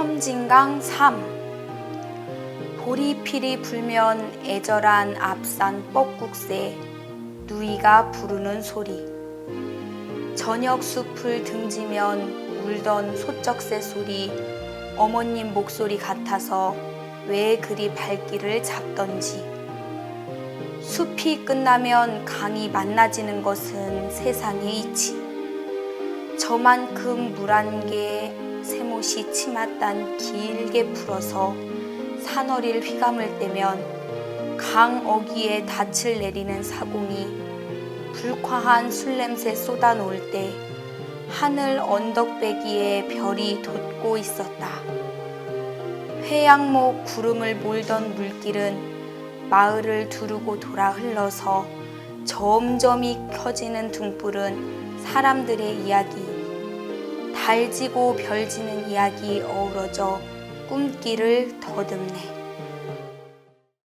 한강 3 보리필이 불면 애절한 앞산 뻐국새 누이가 부르는 소리. 저녁 숲을 등지면 울던 소쩍새 소리. 어머님 목소리 같아서 왜 그리 발길을 잡던지. 숲이 끝나면 강이 만나지는 것은 세상에 있지 저만큼 물한개 새못이 치맛단 길게 풀어서 산허리를 휘감을 때면 강 어귀에 닻을 내리는 사공이 불쾌한 술 냄새 쏟아놓을 때 하늘 언덕배기에 별이 돋고 있었다. 회양목 구름을 몰던 물길은 마을을 두르고 돌아 흘러서 점점이 켜지는 등불은 사람들의 이야기, 달지고 별지는 이야기 어우러져 꿈길을 더듬네.